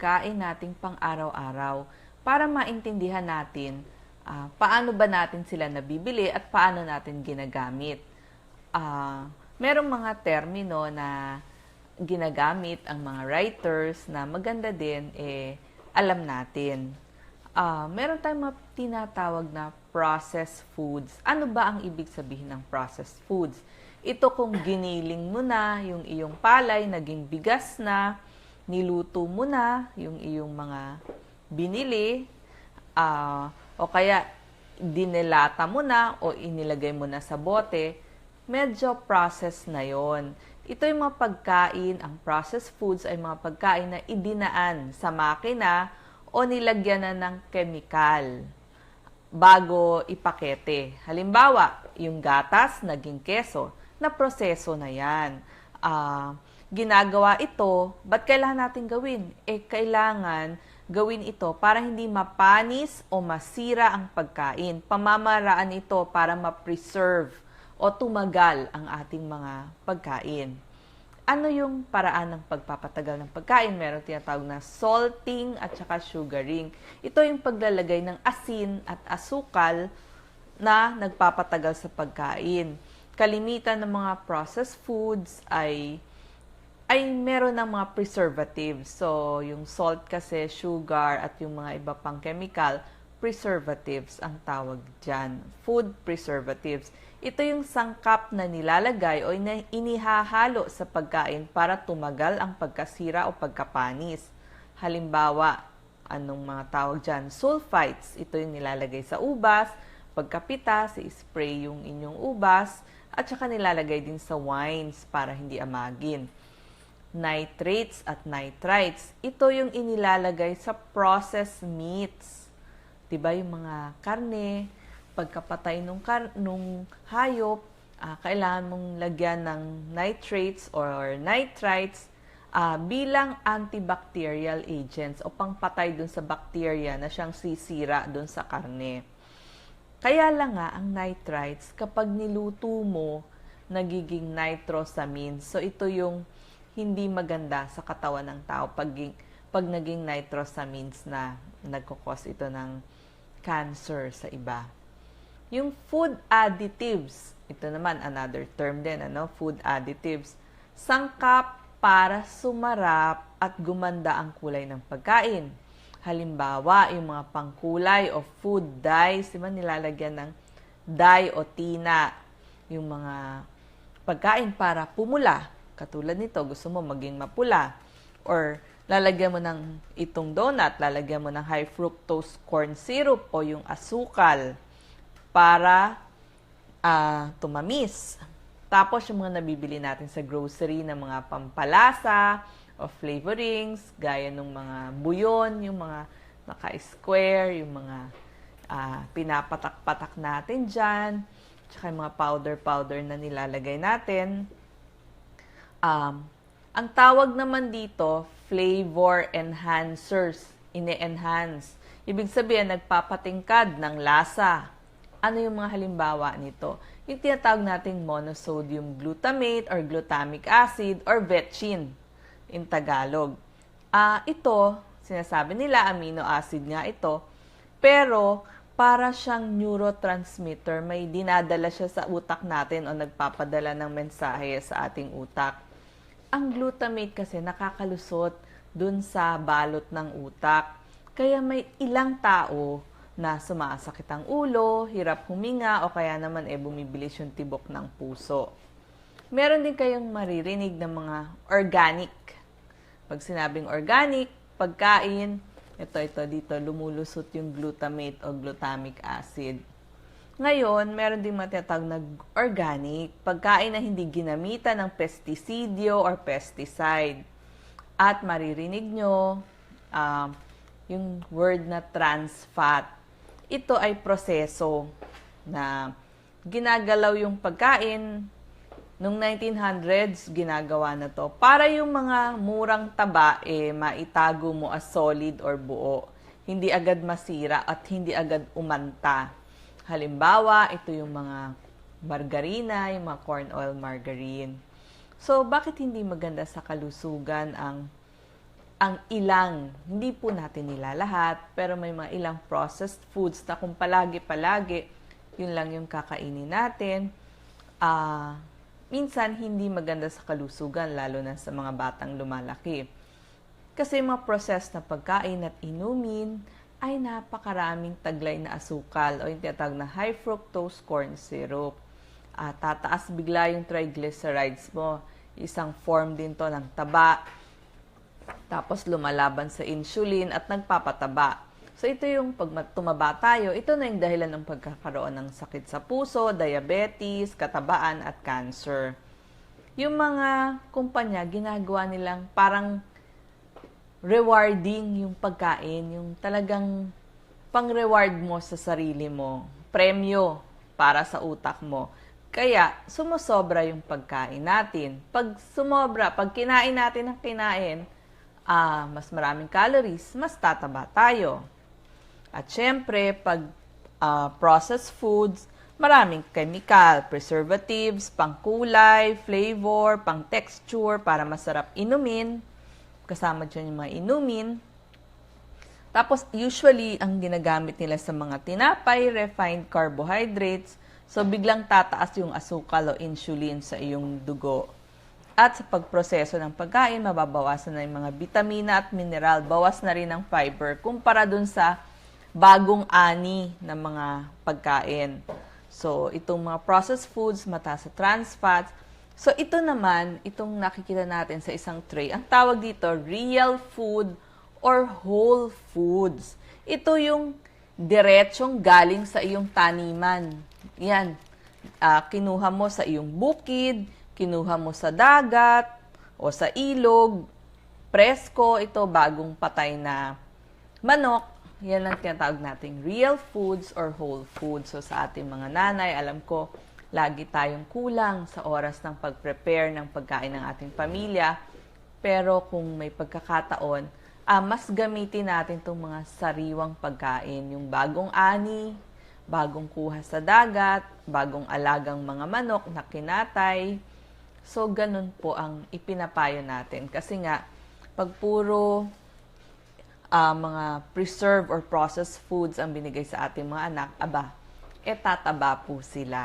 pagkain nating pang-araw-araw para maintindihan natin ah, paano ba natin sila nabibili at paano natin ginagamit. Ah, merong mga termino na ginagamit ang mga writers na maganda din eh alam natin. Ah, meron tayong mga tinatawag na processed foods. Ano ba ang ibig sabihin ng processed foods? Ito kung giniling mo na yung iyong palay, naging bigas na, niluto mo na yung iyong mga binili, ah, o kaya dinelata mo na o inilagay mo na sa bote, medyo process na yon. Ito yung mga pagkain, ang processed foods ay mga pagkain na idinaan sa makina o nilagyan na ng chemical bago ipakete. Halimbawa, yung gatas, naging keso, na proseso na yan. Ah, ginagawa ito, ba't kailangan natin gawin? Eh, kailangan gawin ito para hindi mapanis o masira ang pagkain. Pamamaraan ito para ma-preserve o tumagal ang ating mga pagkain. Ano yung paraan ng pagpapatagal ng pagkain? Meron tinatawag na salting at saka sugaring. Ito yung paglalagay ng asin at asukal na nagpapatagal sa pagkain. Kalimitan ng mga processed foods ay ay meron ng mga preservatives. So, yung salt kasi, sugar, at yung mga iba pang chemical, preservatives ang tawag dyan. Food preservatives. Ito yung sangkap na nilalagay o inihahalo sa pagkain para tumagal ang pagkasira o pagkapanis. Halimbawa, anong mga tawag dyan? Sulfites. Ito yung nilalagay sa ubas. Pagkapita, si spray yung inyong ubas. At saka nilalagay din sa wines para hindi amagin nitrates at nitrites. Ito yung inilalagay sa processed meats. 'Di ba yung mga karne, pagkapatay nung kar- nung hayop, ah, kailangan mong lagyan ng nitrates or nitrites ah, bilang antibacterial agents o pangpatay dun sa bacteria na siyang sisira dun sa karne. Kaya lang nga ang nitrites kapag niluto mo nagiging nitrosamine. So ito yung hindi maganda sa katawan ng tao pag, pag naging nitrosamines na nagkukos ito ng cancer sa iba. Yung food additives, ito naman another term din, ano? Food additives. Sangkap para sumarap at gumanda ang kulay ng pagkain. Halimbawa, yung mga pangkulay o food dyes, di nilalagyan ng dye o tina, yung mga pagkain para pumula. Katulad nito, gusto mo maging mapula. Or lalagyan mo ng itong donut, lalagyan mo ng high fructose corn syrup o yung asukal para ah, tumamis. Tapos yung mga nabibili natin sa grocery na mga pampalasa o flavorings, gaya ng mga buyon, yung mga naka-square, yung mga ah, pinapatak-patak natin dyan, tsaka yung mga powder-powder na nilalagay natin. Um, ang tawag naman dito, flavor enhancers, ine-enhance. Ibig sabihin, nagpapatingkad ng lasa. Ano yung mga halimbawa nito? Yung tinatawag nating monosodium glutamate or glutamic acid or vetchin in Tagalog. Ah, ito, sinasabi nila amino acid nga ito, pero para siyang neurotransmitter, may dinadala siya sa utak natin o nagpapadala ng mensahe sa ating utak. Ang glutamate kasi nakakalusot dun sa balot ng utak. Kaya may ilang tao na sumasakit ang ulo, hirap huminga, o kaya naman eh bumibilis yung tibok ng puso. Meron din kayong maririnig ng mga organic. Pag sinabing organic, pagkain, ito, ito, dito, lumulusot yung glutamate o glutamic acid. Ngayon, meron din matatag na organic, pagkain na hindi ginamitan ng pestisidyo or pesticide. At maririnig nyo um, yung word na trans fat. Ito ay proseso na ginagalaw yung pagkain. Noong 1900s, ginagawa na to. Para yung mga murang taba, eh, maitago mo as solid or buo. Hindi agad masira at hindi agad umanta. Halimbawa, ito yung mga margarina, yung mga corn oil margarine. So, bakit hindi maganda sa kalusugan ang ang ilang, hindi po natin nila lahat, pero may mga ilang processed foods na kung palagi-palagi, yun lang yung kakainin natin, ah, minsan hindi maganda sa kalusugan, lalo na sa mga batang lumalaki. Kasi mga processed na pagkain at inumin ay napakaraming taglay na asukal o yung tinatawag na high fructose corn syrup. Ah, tataas bigla yung triglycerides mo. Isang form din to ng taba. Tapos lumalaban sa insulin at nagpapataba. So ito yung pag tumaba tayo, ito na yung dahilan ng pagkakaroon ng sakit sa puso, diabetes, katabaan at cancer. Yung mga kumpanya, ginagawa nilang parang rewarding yung pagkain, yung talagang pang-reward mo sa sarili mo, premyo para sa utak mo. Kaya, sumusobra yung pagkain natin. Pag sumobra, pag kinain natin ng kinain, ah, mas maraming calories, mas tataba tayo. At syempre, pag ah, processed foods, maraming chemical, preservatives, pangkulay, flavor, pang texture para masarap inumin. Kasama dyan yung mga inumin. Tapos, usually, ang ginagamit nila sa mga tinapay, refined carbohydrates. So, biglang tataas yung asukal o insulin sa iyong dugo. At sa pagproseso ng pagkain, mababawasan na yung mga vitamina at mineral. Bawas na rin ang fiber kumpara dun sa bagong ani ng mga pagkain. So, itong mga processed foods, mataas sa trans fats. So, ito naman, itong nakikita natin sa isang tray, ang tawag dito, real food or whole foods. Ito yung diretsong galing sa iyong taniman. Yan. Ah, kinuha mo sa iyong bukid, kinuha mo sa dagat, o sa ilog, presko, ito bagong patay na manok. Yan ang tinatawag nating real foods or whole foods. So sa ating mga nanay, alam ko, lagi tayong kulang sa oras ng pag-prepare ng pagkain ng ating pamilya. Pero kung may pagkakataon, ah, mas gamitin natin itong mga sariwang pagkain. Yung bagong ani, bagong kuha sa dagat, bagong alagang mga manok na kinatay. So, ganun po ang ipinapayo natin. Kasi nga, pag puro ah, mga preserved or processed foods ang binigay sa ating mga anak, aba, eh tataba po sila.